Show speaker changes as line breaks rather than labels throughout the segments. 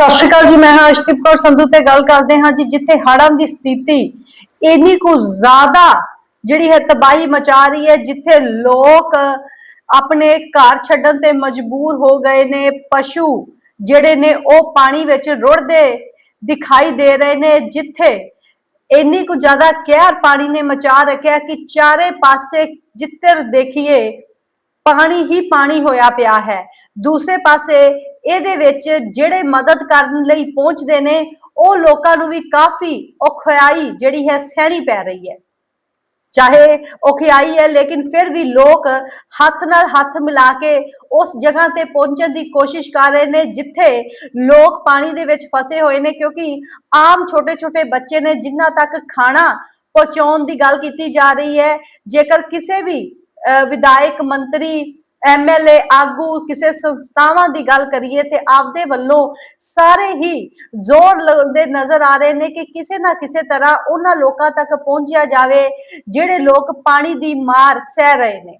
ਸਤਿ ਸ਼੍ਰੀ ਅਕਾਲ ਜੀ, ਮੈਂ ਹਾਂ ਅਸ਼ਦੀਪ ਕੌਰ ਸੰਧੂ ਤੇ ਗੱਲ ਕਰਦੇ ਹਾਂ ਜੀ, ਜਿੱਥੇ ਹੜ੍ਹਾਂ ਦੀ ਸਥਿਤੀ ਇੰਨੀ ਕੁ ਜ਼ਿਆਦਾ ਜਿਹੜੀ ਹੈ ਤਬਾਹੀ ਮਚਾ ਰਹੀ ਹੈ, ਜਿੱਥੇ ਲੋਕ ਆਪਣੇ ਘਰ ਛੱਡਣ ਤੇ ਮਜਬੂਰ ਹੋ ਗਏ ਨੇ, ਪਸ਼ੂ ਜਿਹੜੇ ਨੇ ਉਹ ਪਾਣੀ ਵਿੱਚ ਰੁੜਦੇ ਦਿਖਾਈ ਦੇ ਰਹੇ ਨੇ, ਜਿੱਥੇ ਇੰਨੀ ਕੁ ਜ਼ਿਆਦਾ ਕਹਿਰ ਪਾਣੀ ਨੇ ਮਚਾ ਰੱਖਿਆ ਕਿ ਚਾਰੇ ਪਾਸੇ ਜਿੱਤਰ ਦੇਖੀਏ ਪਾਣੀ ਹੀ ਪਾਣੀ ਹੋਇਆ ਪਿਆ ਹੈ। ਦੂਸਰੇ ਪਾਸੇ ਇਹਦੇ ਵਿੱਚ ਜਿਹੜੇ ਮਦਦ ਕਰਨ ਲਈ ਪਹੁੰਚਦੇ ਨੇ, ਉਹ ਲੋਕਾਂ ਨੂੰ ਵੀ ਕਾਫੀ ਔਖਿਆਈ ਜਿਹੜੀ ਹੈ ਸਹਿਣੀ ਪੈ ਰਹੀ ਹੈ। ਚਾਹੇ ਔਖਿਆਈ ਹੈ, ਲੇਕਿਨ ਫਿਰ ਵੀ ਲੋਕ ਹੱਥ ਨਾਲ ਹੱਥ ਮਿਲਾ ਕੇ ਉਸ ਜਗ੍ਹਾ ਤੇ ਪਹੁੰਚਣ ਦੀ ਕੋਸ਼ਿਸ਼ ਕਰ ਰਹੇ ਨੇ, ਜਿੱਥੇ ਲੋਕ ਪਾਣੀ ਦੇ ਵਿੱਚ ਫਸੇ ਹੋਏ ਨੇ, ਕਿਉਂਕਿ ਆਮ ਛੋਟੇ-ਛੋਟੇ ਬੱਚੇ ਨੇ, ਜਿਨ੍ਹਾਂ ਤੱਕ ਖਾਣਾ ਪਹੁੰਚਾਉਣ ਦੀ ਗੱਲ ਕੀਤੀ ਜਾ ਰਹੀ ਹੈ। ਜੇਕਰ ਕਿਸੇ ਵੀ ਵਿਧਾਇਕ, ਮੰਤਰੀ ਐਮਐਲਏ ਆਗੂ ਕਿਸੇ ਸੰਸਥਾਵਾਂ ਦੀ ਗੱਲ ਕਰੀਏ ਤੇ ਆਪਦੇ ਵੱਲੋਂ ਸਾਰੇ ਹੀ ਜ਼ੋਰ ਲਾਉਂਦੇ ਨਜ਼ਰ ਆ ਰਹੇ ਨੇ ਕਿ ਕਿਸੇ ਨਾ ਕਿਸੇ ਤਰ੍ਹਾਂ ਉਹਨਾਂ ਲੋਕਾਂ ਤੱਕ ਪਹੁੰਚਿਆ ਜਾਵੇ ਜਿਹੜੇ ਲੋਕ ਪਾਣੀ ਦੀ ਮਾਰ ਸਹਿ ਰਹੇ ਨੇ।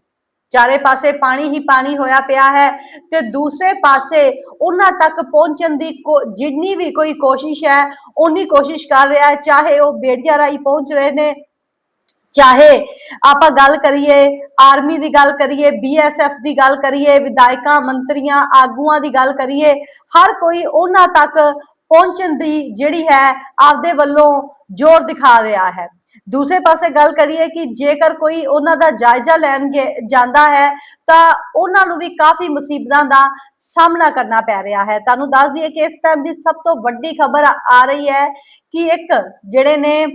ਚਾਰੇ ਪਾਸੇ ਪਾਣੀ ਹੀ ਪਾਣੀ ਹੋਇਆ ਪਿਆ ਹੈ ਤੇ ਦੂਸਰੇ ਪਾਸੇ ਉਹਨਾਂ ਤੱਕ ਪਹੁੰਚਣ ਦੀ ਕੋ- ਜਿੰਨੀ ਵੀ ਕੋਈ ਕੋਸ਼ਿਸ਼ ਹੈ ਉਨੀ ਕੋਸ਼ਿਸ਼ ਕਰ ਰਿਹਾ ਹੈ, ਚਾਹੇ ਉਹ ਬੇੜੀਆਂ ਰਾਹੀਂ ਪਹੁੰਚ ਰਹੇ ਨੇ ਚਾਹੇ ਆਪਾਂ ਗੱਲ ਕਰੀਏ ਆਰਮੀ ਦੀ ਗੱਲ ਕਰੀਏ ਬੀਐਸਐਫ ਦੀ ਗੱਲ ਕਰੀਏ, ਵਿਧਾਇਕਾਂ, ਮੰਤਰੀਆਂ, ਆਗੂਆਂ ਦੀ ਗੱਲ ਕਰੀਏ, ਹਰ ਕੋਈ ਉਹਨਾਂ ਤੱਕ ਪਹੁੰਚਣ ਦੀ ਜਿਹੜੀ ਹੈ ਆਪਦੇ ਵੱਲੋਂ ਜ਼ੋਰ ਦਿਖਾ ਰਿਹਾ ਹੈ। ਦੂਸਰੇ ਪਾਸੇ ਗੱਲ ਕਰੀਏ ਕਿ ਜੇਕਰ ਕੋਈ ਉਹਨਾਂ ਦਾ ਜਾਇਜ਼ਾ ਲੈਣ ਗੇ- ਜਾਂਦਾ ਹੈ, ਤਾਂ ਉਹਨਾਂ ਨੂੰ ਵੀ ਕਾਫੀ ਮੁਸੀਬਤਾਂ ਦਾ ਸਾਹਮਣਾ ਕਰਨਾ ਪੈ ਰਿਹਾ ਹੈ। ਤੁਹਾਨੂੰ ਦੱਸ ਦਈਏ ਕਿ ਇਸ ਟਾਈਮ ਦੀ ਸਭ ਤੋਂ ਵੱਡੀ ਖਬਰ ਆ ਰਹੀ ਹੈ ਕਿ ਇੱਕ ਜਿਹੜੇ ਨੇ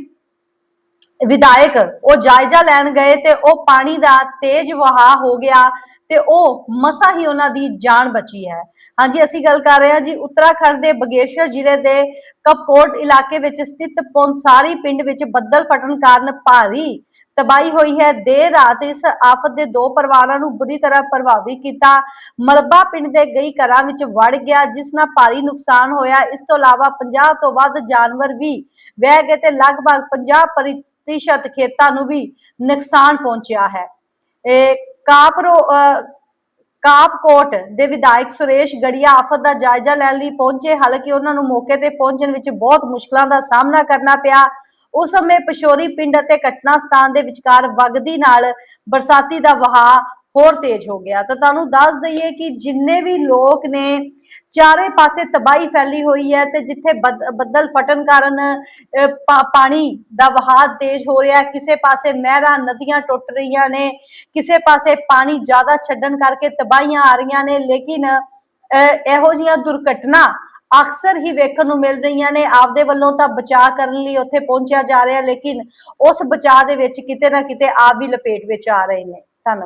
ਵਿਧਾਇਕ, ਉਹ ਜਾਇਜ਼ਾ ਲੈਣ ਗਏ ਤੇ ਉਹ ਪਾਣੀ ਦਾ ਤੇਜ਼ ਵਹਾਅ ਹੋ ਗਿਆ ਤੇ ਉਹ ਮਸਾ ਹੀ ਉਹਨਾਂ ਦੀ ਜਾਨ ਬਚੀ ਹੈ। ਹਾਂਜੀ, ਅਸੀਂ ਗੱਲ ਕਰ ਰਹੇ ਹਾਂ ਜੀ ਉੱਤਰਾਖੰਡ ਦੇ ਬਗੇਸ਼ਵਰ ਜ਼ਿਲ੍ਹੇ ਦੇ ਕਪਕੋਟ ਇਲਾਕੇ ਵਿੱਚ ਸਥਿਤ ਪੌਂਸਾਰੀ ਪਿੰਡ ਵਿੱਚ ਬੱਦਲ ਫਟਣ ਕਾਰਨ ਭਾਰੀ ਤਬਾਹੀ ਹੋਈ ਹੈ। ਦੇਰ ਰਾਤ ਇਸ ਆਫਤ ਦੇ ਦੋ ਪਰਿਵਾਰਾਂ ਨੂੰ ਬੁਰੀ ਤਰ੍ਹਾਂ ਪ੍ਰਭਾਵਿਤ ਕੀਤਾ। ਮਲਬਾ ਪਿੰਡ ਦੇ ਗਈ ਘਰਾਂ ਵਿੱਚ ਵੜ ਗਿਆ, ਜਿਸ ਨਾਲ ਭਾਰੀ ਨੁਕਸਾਨ ਹੋਇਆ। ਇਸ ਤੋਂ ਇਲਾਵਾ 50 ਤੋਂ ਵੱਧ ਜਾਨਵਰ ਵੀ ਵਹਿ ਗਏ ਤੇ ਲਗਭਗ 50 ਪ੍ਰਤੀਸ਼ਤ ਖੇਤਾਂ ਨੂੰ ਵੀ ਨੁਕਸਾਨ ਪਹੁੰਚਿਆ ਹੈ। ਇਹ ਕਾਪਰੋ ਕਾਪਕੋਟ ਦੇ ਵਿਧਾਇਕ ਸੁਰੇਸ਼ ਗੜੀਆ ਆਫਤ ਦਾ ਜਾਇਜ਼ਾ ਲੈਣ ਲਈ ਪਹੁੰਚੇ, ਹਾਲਾਂਕਿ ਉਹਨਾਂ ਨੂੰ ਮੌਕੇ ਤੇ ਪਹੁੰਚਣ ਵਿੱਚ ਬਹੁਤ ਮੁਸ਼ਕਲਾਂ ਦਾ ਸਾਹਮਣਾ ਕਰਨਾ ਪਿਆ। ਉਸ ਸਮੇਂ ਪਸ਼ੋਰੀ ਪਿੰਡ ਅਤੇ ਘਟਨਾ ਸਥਾਨ ਦੇ ਵਿਚਕਾਰ ਵਗਦੀ ਨਾਲ ਬਰਸਾਤੀ ਦਾ ਵਹਾਅ ਹੋਰ ਤੇਜ਼ ਹੋ ਗਿਆ। ਤਾਂ ਤੁਹਾਨੂੰ ਦੱਸ ਦਈਏ ਕਿ ਜਿੰਨੇ ਵੀ ਲੋਕ ਨੇ ਚਾਰੇ ਪਾਸੇ ਤਬਾਹੀ ਫੈਲੀ ਹੋਈ ਹੈ ਤੇ ਜਿੱਥੇ ਬੱਦ- ਬੱਦਲ ਫਟਣ ਕਾਰਨ ਪਾ- ਪਾਣੀ ਦਾ ਵਹਾਅ ਤੇਜ਼ ਹੋ ਰਿਹਾ ਹੈ ਕਿਸੇ ਪਾਸੇ ਨਹਿਰਾਂ ਨਦੀਆਂ ਟੁੱਟ ਰਹੀਆਂ ਨੇ ਕਿਸੇ ਪਾਸੇ ਪਾਣੀ ਜ਼ਿਆਦਾ ਛੱਡਣ ਕਰਕੇ ਤਬਾਹੀਆਂ ਆ ਰਹੀਆਂ ਨੇ ਲੇਕਿਨ ਅਹ, ਇਹੋ ਜਿਹੀਆਂ ਦੁਰਘਟਨਾ ਅਕਸਰ ਹੀ ਵੇਖਣ ਨੂੰ ਮਿਲ ਰਹੀਆਂ ਨੇ। ਆਪਦੇ ਵੱਲੋਂ ਤਾਂ ਬਚਾਅ ਕਰਨ ਲਈ ਉੱਥੇ ਪਹੁੰਚਿਆ ਜਾ ਰਿਹਾ ਲੇਕਿਨ ਉਸ ਬਚਾਅ ਦੇ ਵਿੱਚ ਕਿਤੇ ਨਾ ਕਿਤੇ ਆਪ ਵੀ ਲਪੇਟ ਵਿੱਚ ਆ ਰਹੇ ਨੇ। ਧੰਨਵਾਦ।